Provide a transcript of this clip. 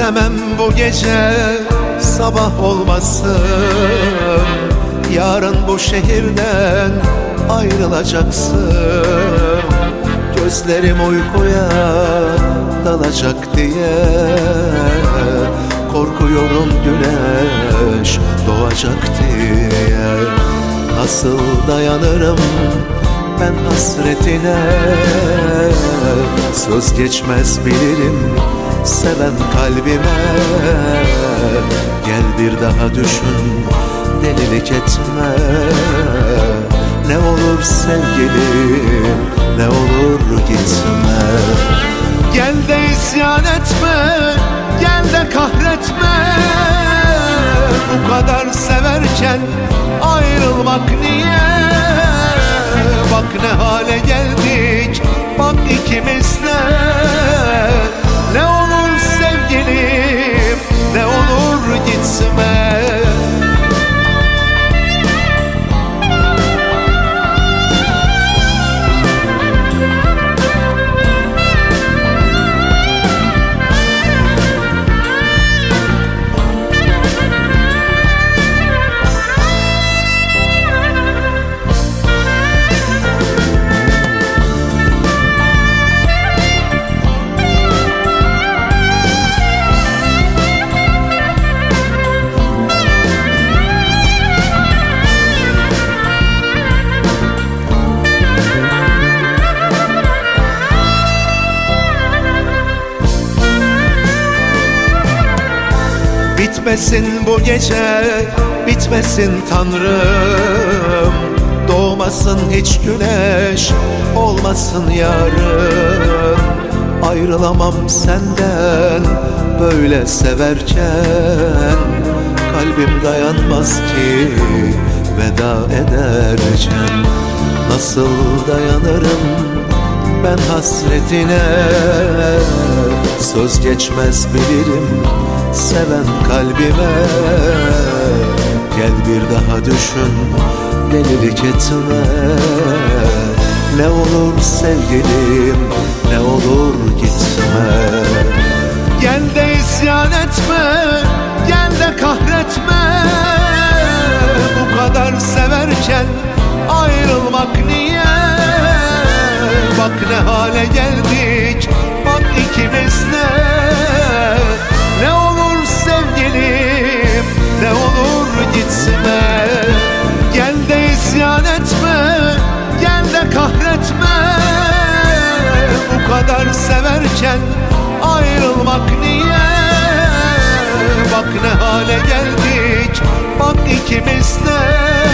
İstemem bu gece sabah olmasın Yarın bu şehirden ayrılacaksın. Gözlerim uykuya dalacak diye. Korkuyorum güneş doğacak diye. Nasıl dayanırım ben hasretine? Söz geçmez bilirim seven kalbime. Gel bir daha düşün delilik etme. Ne olur sevgilim ne olur gitme. Gel de isyan etme gel de kahretme. Bu kadar severken ayrılmak niye? Bak ne hale geldik Bak ikimiz de Bitmesin bu gece, bitmesin Tanrım. Doğmasın hiç güneş, olmasın yarın Ayrılamam senden böyle severken. Kalbim dayanmaz ki veda ederken. Nasıl dayanırım ben hasretine? Söz geçmez bilirim seven kalbime. Gel bir daha düşün delilik etme. Ne olur sevgilim ne olur gitme. Gel de isyan etme gel de kahretme. Bu kadar severken ayrılmak niye? Bak ne hale geldik Bak ikimiz de Ayrılmak niye? Bak ne hale geldik. Bak ikimiz de